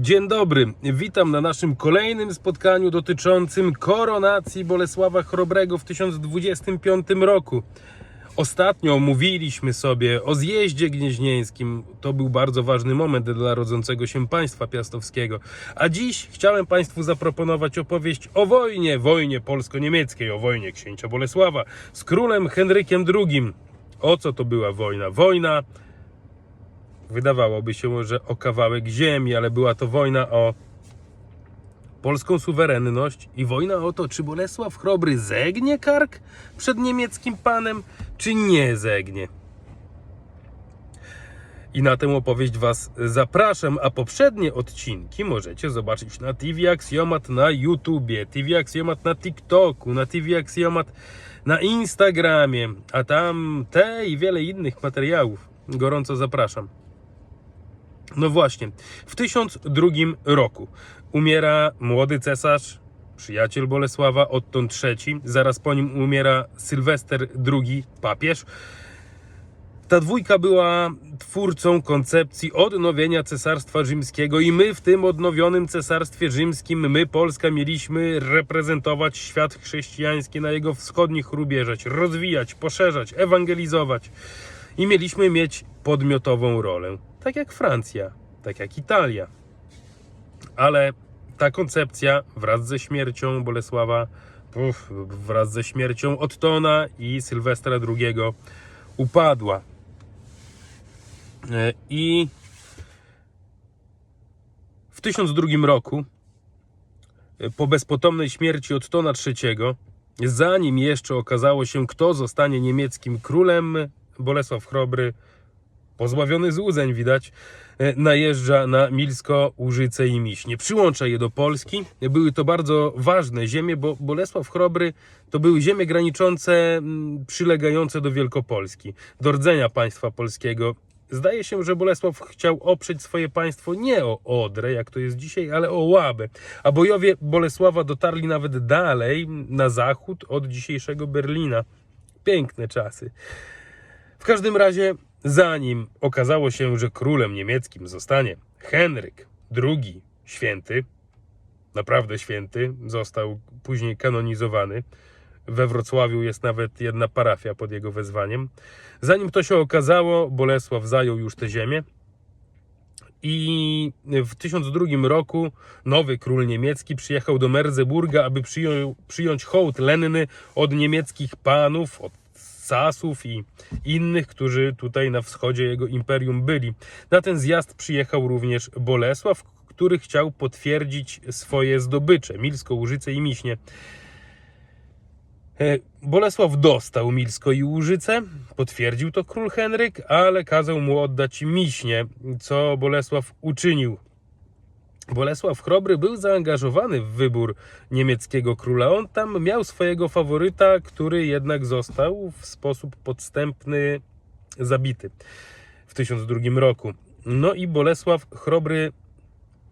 Dzień dobry, witam na naszym kolejnym spotkaniu dotyczącym koronacji Bolesława Chrobrego w 1025 roku. Ostatnio mówiliśmy sobie o zjeździe gnieźnieńskim. To był bardzo ważny moment dla rodzącego się państwa piastowskiego. A dziś chciałem Państwu zaproponować opowieść o wojnie, wojnie polsko-niemieckiej, o wojnie księcia Bolesława z królem Henrykiem II. O co to była wojna? Wojna Wydawałoby się, że o kawałek ziemi, ale była to wojna o polską suwerenność i wojna o to, czy Bolesław Chrobry zegnie kark przed niemieckim panem, czy nie zegnie. I na tę opowieść Was zapraszam, a poprzednie odcinki możecie zobaczyć na TV Axiomat na YouTubie, TV Axiomat na TikToku, na TV Axiomat na Instagramie, a tam te i wiele innych materiałów. Gorąco zapraszam. No właśnie, w 1002 roku umiera młody cesarz, przyjaciel Bolesława, Otton III. Zaraz po nim umiera Sylwester II, papież. Ta dwójka była twórcą koncepcji odnowienia Cesarstwa Rzymskiego i my w tym odnowionym Cesarstwie Rzymskim, my Polska mieliśmy reprezentować świat chrześcijański na jego wschodnich rubieżach, rozwijać, poszerzać, ewangelizować i mieliśmy mieć podmiotową rolę, tak jak Francja, tak jak Italia. Ale ta koncepcja wraz ze śmiercią Bolesława, uf, wraz ze śmiercią Ottona i Sylwestra II upadła. E, I w 1002 roku, e, po bezpotomnej śmierci Ottona III, zanim jeszcze okazało się, kto zostanie niemieckim królem, Bolesław Chrobry, pozbawiony złudzeń widać, e, najeżdża na Milsko, Łużyce i Miśnie. Przyłącza je do Polski. Były to bardzo ważne ziemie, bo Bolesław Chrobry to były ziemie graniczące, przylegające do Wielkopolski, do rdzenia państwa polskiego. Zdaje się, że Bolesław chciał oprzeć swoje państwo nie o Odrę, jak to jest dzisiaj, ale o Łabę. A bojowie Bolesława dotarli nawet dalej, na zachód od dzisiejszego Berlina. Piękne czasy. W każdym razie, zanim okazało się, że królem niemieckim zostanie Henryk II święty, naprawdę święty, został później kanonizowany. We Wrocławiu jest nawet jedna parafia pod jego wezwaniem. Zanim to się okazało, Bolesław zajął już tę ziemię. I w 1002 roku nowy król niemiecki przyjechał do Merzeburga, aby przyjął, przyjąć hołd lenny od niemieckich panów, od Sasów i innych, którzy tutaj na wschodzie jego imperium byli. Na ten zjazd przyjechał również Bolesław, który chciał potwierdzić swoje zdobycze Milsko, Łużyce i Miśnie. E, Bolesław dostał Milsko i Łużyce, potwierdził to król Henryk, ale kazał mu oddać Miśnie, co Bolesław uczynił. Bolesław Chrobry był zaangażowany w wybór niemieckiego króla. On tam miał swojego faworyta, który jednak został w sposób podstępny zabity w 1002 roku. No i Bolesław Chrobry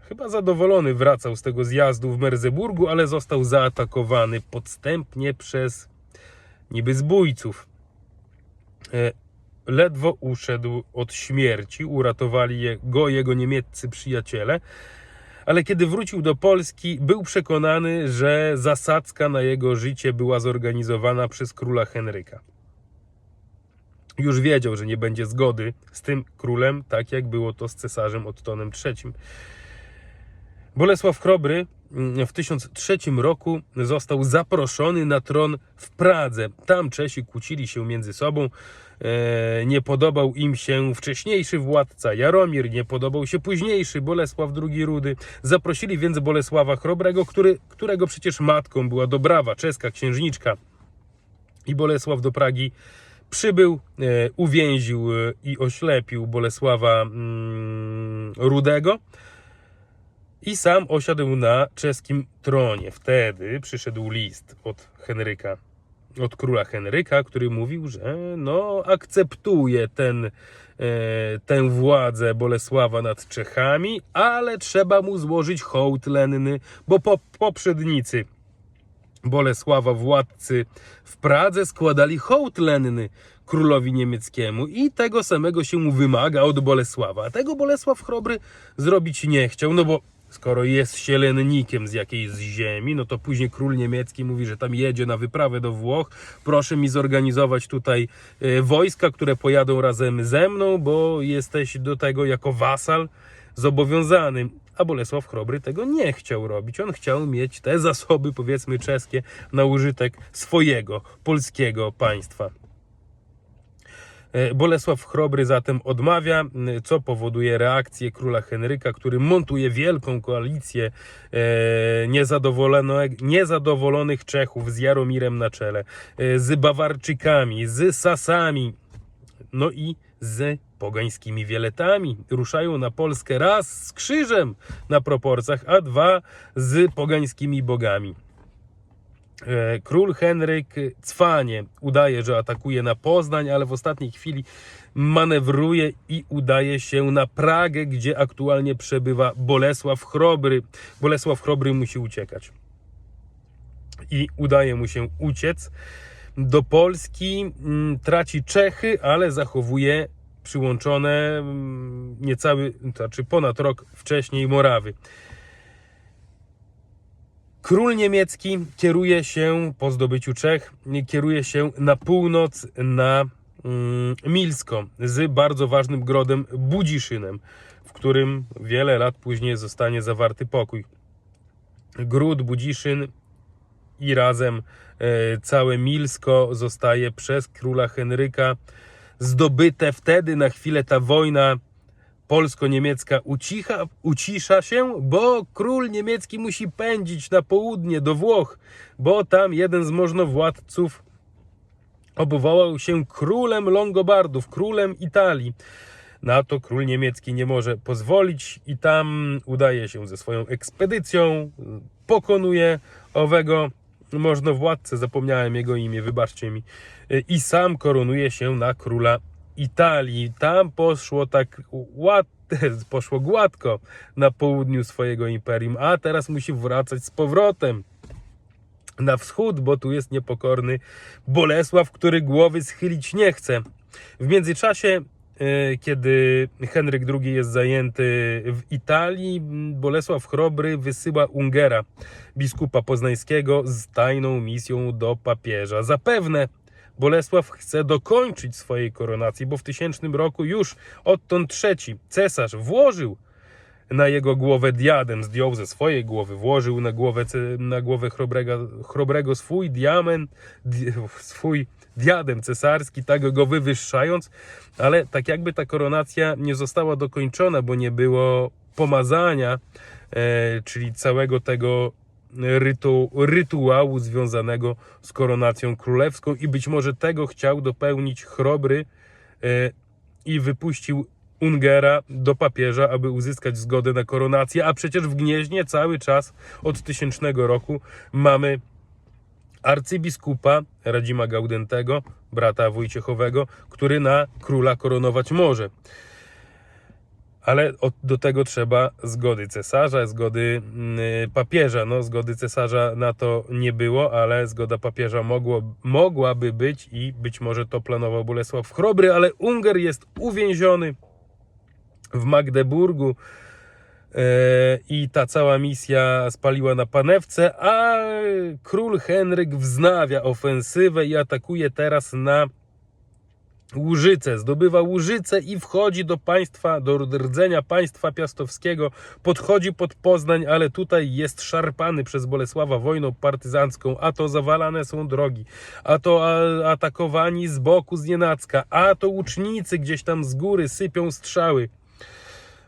chyba zadowolony wracał z tego zjazdu w Merzeburgu, ale został zaatakowany podstępnie przez niby zbójców. E, Ledwo uszedł od śmierci, uratowali go jego niemieccy przyjaciele, ale kiedy wrócił do Polski, był przekonany, że zasadzka na jego życie była zorganizowana przez króla Henryka. Już wiedział, że nie będzie zgody z tym królem, tak jak było to z cesarzem Ottonem III. Bolesław Chrobry mm, w 1003 roku został zaproszony na tron w Pradze. Tam Czesi kłócili się między sobą. E, Nie podobał im się wcześniejszy władca Jaromir, nie podobał się późniejszy Bolesław II Rudy. Zaprosili więc Bolesława Chrobrego, który, którego przecież matką była Dobrawa, czeska księżniczka. I Bolesław do Pragi przybył, e, uwięził e, i oślepił Bolesława mm, Rudego i sam osiadł na czeskim tronie. Wtedy przyszedł list od Henryka, od króla Henryka, który mówił, że no, akceptuje ten, e, tę władzę Bolesława nad Czechami, ale trzeba mu złożyć hołd lenny, bo po, poprzednicy Bolesława władcy w Pradze składali hołd lenny królowi niemieckiemu i tego samego się mu wymaga od Bolesława. A tego Bolesław Chrobry zrobić nie chciał, no bo skoro jest sielennikiem z jakiejś ziemi, no to później król niemiecki mówi, że tam jedzie na wyprawę do Włoch. Proszę mi zorganizować tutaj e, wojska, które pojadą razem ze mną, bo jesteś do tego jako wasal zobowiązany. A Bolesław Chrobry tego nie chciał robić. On chciał mieć te zasoby, powiedzmy czeskie, na użytek swojego polskiego państwa. E, Bolesław Chrobry zatem odmawia, co powoduje reakcję króla Henryka, który montuje wielką koalicję e, niezadowolonych, niezadowolonych Czechów z Jaromirem na czele, e, z Bawarczykami, z Sasami, no i z pogańskimi wieletami. Ruszają na Polskę raz z krzyżem na proporcjach, a dwa z pogańskimi bogami. E, Król Henryk cwanie udaje, że atakuje na Poznań, ale w ostatniej chwili manewruje i udaje się na Pragę, gdzie aktualnie przebywa Bolesław Chrobry. Bolesław Chrobry musi uciekać. I udaje mu się uciec do Polski, mm, traci Czechy, ale zachowuje przyłączone mm, niecały, znaczy ponad rok wcześniej Morawy. Król niemiecki kieruje się po zdobyciu Czech, kieruje się na północ, na mm, Milsko z bardzo ważnym grodem Budziszynem, w którym wiele lat później zostanie zawarty pokój. Gród Budziszyn i razem e, całe Milsko zostaje przez króla Henryka zdobyte. Wtedy na chwilę ta wojna polsko-niemiecka ucicha, ucisza się, bo król niemiecki musi pędzić na południe do Włoch, bo tam jeden z możnowładców obwołał się królem Longobardów, królem Italii. Na to król niemiecki nie może pozwolić i tam udaje się ze swoją ekspedycją, pokonuje owego możnowładcę, zapomniałem jego imię, wybaczcie mi, i sam koronuje się na króla Italii. Tam poszło tak ład, poszło gładko na południu swojego imperium, a teraz musi wracać z powrotem na wschód, bo tu jest niepokorny Bolesław, który głowy schylić nie chce. W międzyczasie, e, kiedy Henryk II jest zajęty w Italii, Bolesław Chrobry wysyła Ungera, biskupa poznańskiego, z tajną misją do papieża. Zapewne Bolesław chce dokończyć swojej koronacji, bo w tysięcznym roku już odtąd trzeci cesarz włożył na jego głowę diadem, zdjął ze swojej głowy, włożył na głowę, na głowę chrobrego, chrobrego swój diament, di, swój diadem cesarski, tak go wywyższając, ale tak jakby ta koronacja nie została dokończona, bo nie było pomazania, e, czyli całego tego rytu, rytuału związanego z koronacją królewską i być może tego chciał dopełnić chrobry e, i wypuścił Ungera do papieża, aby uzyskać zgodę na koronację, a przecież w Gnieźnie cały czas od tysięcznego roku mamy arcybiskupa Radzima Gaudentego, brata Wojciechowego, który na króla koronować może. Ale do tego trzeba zgody cesarza, zgody mm, papieża. No, zgody cesarza na to nie było, ale zgoda papieża mogło, mogłaby być i być może to planował Bolesław Chrobry, ale Unger jest uwięziony w Magdeburgu e, i ta cała misja spaliła na panewce, a król Henryk wznawia ofensywę i atakuje teraz na Łużyce, zdobywa Łużyce i wchodzi do państwa, do rdzenia państwa piastowskiego, podchodzi pod Poznań, ale tutaj jest szarpany przez Bolesława wojną partyzancką, a to zawalane są drogi, a to atakowani z boku z Nienacka, a to łucznicy gdzieś tam z góry sypią strzały.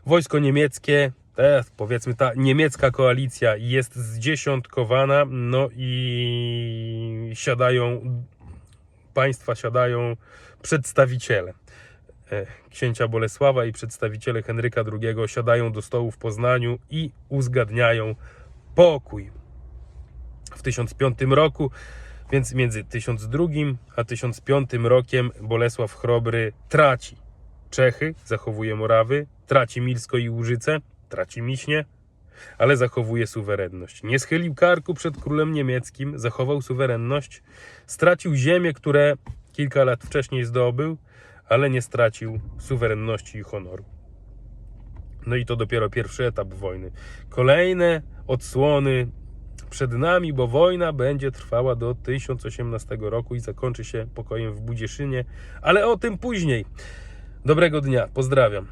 Wojsko niemieckie, te, powiedzmy ta niemiecka koalicja jest zdziesiątkowana, no i siadają państwa siadają przedstawiciele e, księcia Bolesława i przedstawiciele Henryka II siadają do stołu w Poznaniu i uzgadniają pokój. W 1005 roku, więc między 1002 a 1005 rokiem Bolesław Chrobry traci Czechy, zachowuje Morawy, traci Milsko i Łużyce, traci Miśnie, ale zachowuje suwerenność. Nie schylił karku przed królem niemieckim, zachował suwerenność, stracił ziemię, które kilka lat wcześniej zdobył, ale nie stracił suwerenności i honoru. No i to dopiero pierwszy etap wojny. Kolejne odsłony przed nami, bo wojna będzie trwała do 1018 roku i zakończy się pokojem w Budzieszynie, ale o tym później. Dobrego dnia, pozdrawiam.